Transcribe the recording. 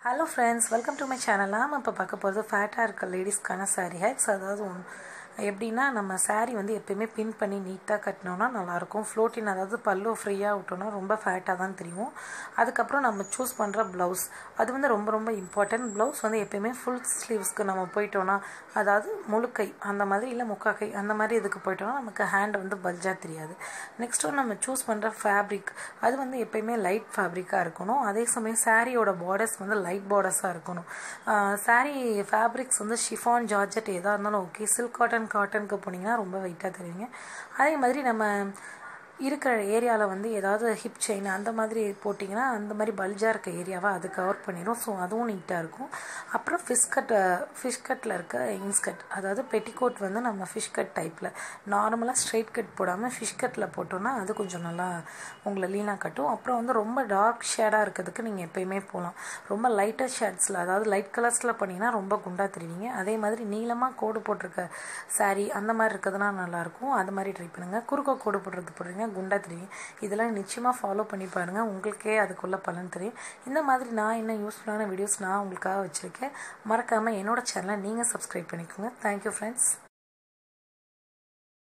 Hello friends welcome to my channel நாம் இப்போ பார்க்க போகிறது ஃபேட்டாக இருக்க லேடிஸ்க்கான சாரீ ஹேக்ஸ் அதாவது ஒன்று எப்படின்னா நம்ம சாரீ வந்து எப்பயுமே பின் பண்ணி நீட்டாக கட்டினோன்னா நல்லாயிருக்கும். ஃப்ளோட்டின் அதாவது பல்லு ஃப்ரீயாக விட்டோன்னா ரொம்ப ஃபேட்டாக தான் தெரியும். அதுக்கப்புறம் நம்ம சூஸ் பண்ணுற ப்ளவுஸ் அது வந்து ரொம்ப ரொம்ப இம்பார்ட்டன்ட் ப்ளவுஸ் வந்து எப்பயுமே ஃபுல் ஸ்லீவ்ஸ்க்கு நம்ம போயிட்டோன்னா அதாவது முழுக்கை அந்த மாதிரி இல்லை முக்காக்கை அந்த மாதிரி இதுக்கு போயிட்டோன்னா நமக்கு ஹேண்ட் வந்து பல்ஜாக தெரியாது. நெக்ஸ்ட் ஒன் நம்ம சூஸ் பண்ணுற ஃபேப்ரிக் அது வந்து எப்பயுமே லைட் ஃபேப்ரிக்காக இருக்கணும். அதே சமயம் சாரியோட பார்டர்ஸ் வந்து லைட் பார்டர்ஸாக இருக்கணும். சாரீ ஃபேப்ரிக்ஸ் வந்து ஷிஃபான் ஜார்ஜெட் எதாக இருந்தாலும் ஓகே சில்க் காட்டன் காட்டனுக்கு போனீங்கன்னா ரொம்ப வெயிட்டாக தெரியுங்க. அதே மாதிரி நம்ம இருக்கிற ஏரியாவில் வந்து ஏதாவது ஹிப் செயின் அந்த மாதிரி போட்டிங்கன்னா அந்த மாதிரி பல்ஜாக இருக்க ஏரியாவை அது கவர் பண்ணிடும் ஸோ அதுவும் நீட்டாக இருக்கும். அப்புறம் ஃபிஷ் கட்டை ஃபிஷ் கட்டில் இருக்க இன்ஸ்கட் அதாவது பெட்டிகோட் வந்து நம்ம ஃபிஷ் கட் டைப்பில் நார்மலாக ஸ்ட்ரைட் கட் போடாமல் ஃபிஷ் கட்டில் போட்டோன்னா அது கொஞ்சம் நல்லா உங்களை லீனாக கட்டும். அப்புறம் வந்து ரொம்ப டார்க் ஷேடாக இருக்கிறதுக்கு நீங்கள் எப்பயுமே போகலாம் ரொம்ப லைட்டர் ஷேட்ஸில் அதாவது லைட் கலர்ஸில் பண்ணிங்கன்னா ரொம்ப குண்டாக தெரிவிங்க. அதே மாதிரி நீளமாக கோடு போட்டிருக்க சாரீ அந்த மாதிரி இருக்கிறதுனா நல்லாயிருக்கும் அது மாதிரி ட்ரை பண்ணுங்கள் குறுக்க கோடு போடுறது போடுறீங்க. குண்டா தெரியும். இதெல்லாம் நிச்சயமாக ஃபாலோ பண்ணி பாருங்கள் உங்களுக்கே அதுக்குள்ள பலன் தெரியும். இந்த மாதிரி நான் என்ன யூஸ்ஃபுல்லான வீடியோஸ் நான் உங்களுக்காக வச்சுருக்கேன். மறக்காமல் என்னோட சேனலை நீங்கள் சப்ஸ்கிரைப் பண்ணிக்கோங்க. Thank you friends